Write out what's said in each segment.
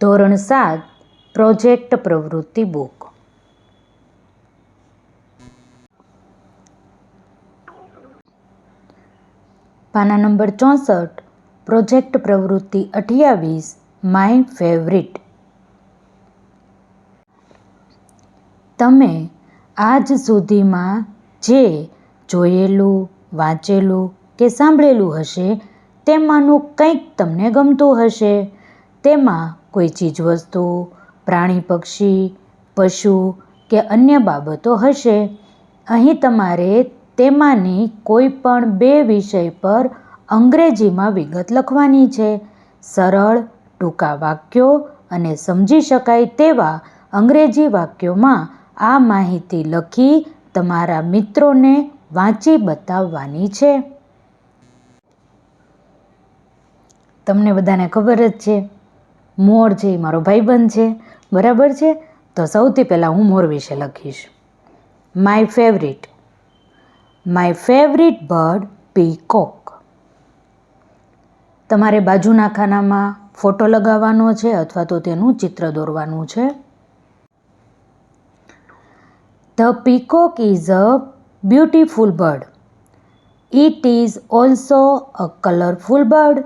ધોરણ સાત, પ્રોજેક્ટ પ્રવૃત્તિ બુક. પાના નંબર ચોસઠ, પ્રોજેક્ટ પ્રવૃત્તિ અઠ્યાવીસ, માય ફેવરિટ. તમે આજ સુધીમાં જે જોયેલું, વાંચેલું કે સાંભળેલું હશે, તેમાંનું કંઈક તમને ગમતું હશે. તેમાં કોઈ ચીજવસ્તુ પ્રાણી, પક્ષી, પશુ કે અન્ય બાબતો હશે, અહીં તમારે તેમાંની કોઈ પણ બે વિષય પર અંગ્રેજીમાં વિગત લખવાની છે. સરળ, ટૂંકા વાક્યો અને સમજી શકાય તેવા અંગ્રેજી વાક્યોમાં આ માહિતી લખી તમારા મિત્રોને વાંચી બતાવવાની છે. તમને બધાને ખબર જ છે મોર છે, એ મારો ભાઈબંધ છે, બરાબર છે? તો સૌથી પહેલાં હું મોર વિશે લખીશ. My favourite my favourite bird peacock તમારે બાજુના ખાનામાં ફોટો લગાવવાનો છે અથવા તો તેનું ચિત્ર દોરવાનું છે? The peacock is a beautiful bird it is also a colourful bird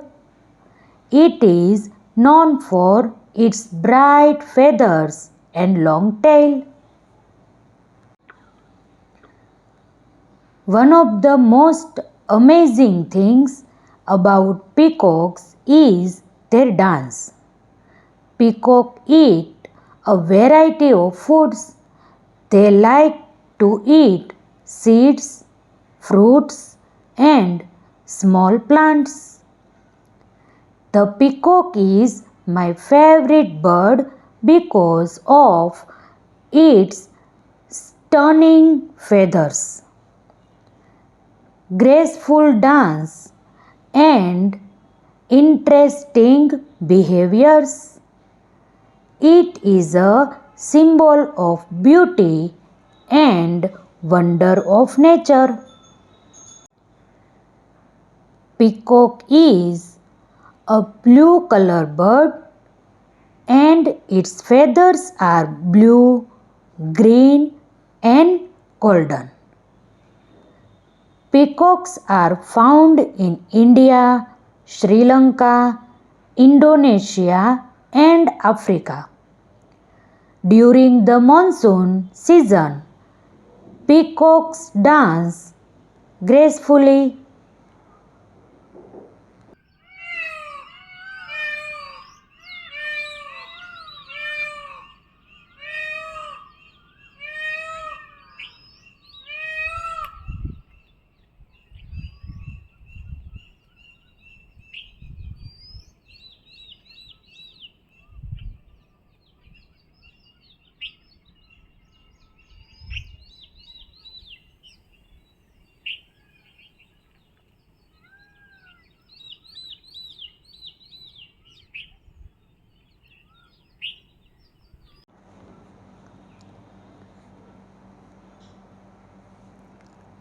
it is known for its bright feathers and long tail. One of the most amazing things about peacocks is their dance. Peacock eat a variety of foods. They like to eat seeds, fruits, and small plants. The peacock is my favorite bird because of its stunning feathers, graceful dance, and interesting behaviors. It is a symbol of beauty and wonder of nature. Peacock is a blue color bird and its feathers are blue, green and golden. Peacocks are found in India, Sri Lanka, Indonesia and Africa. During the monsoon season, peacocks dance gracefully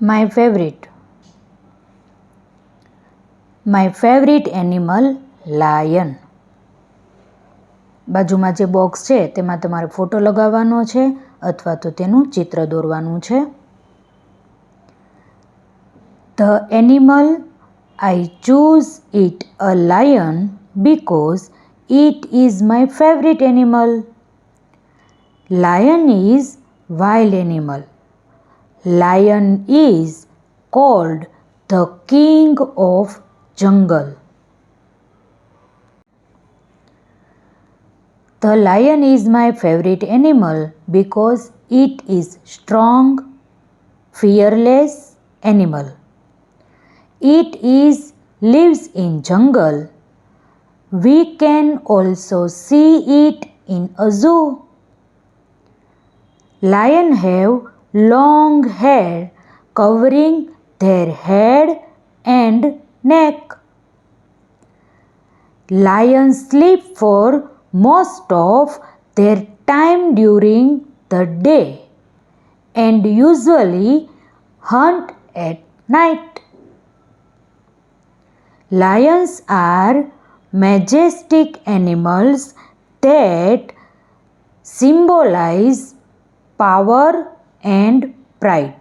My favourite my favourite animal lion બાજુમાં જે box છે, તેમાં તમારે photo લગાવવાનો છે અથવા તો તેનું ચિત્ર દોરવાનું છે. The animal I choose it a lion because it is my favourite animal lion is wild animal Lion is called the king of jungle. The lion is my favorite animal because it is strong, fearless animal. It is lives in jungle. We can also see it in a zoo. Lion have long hair covering their head and neck. Lions sleep for most of their time during the day and usually hunt at night. Lions are majestic animals that symbolize power and pride.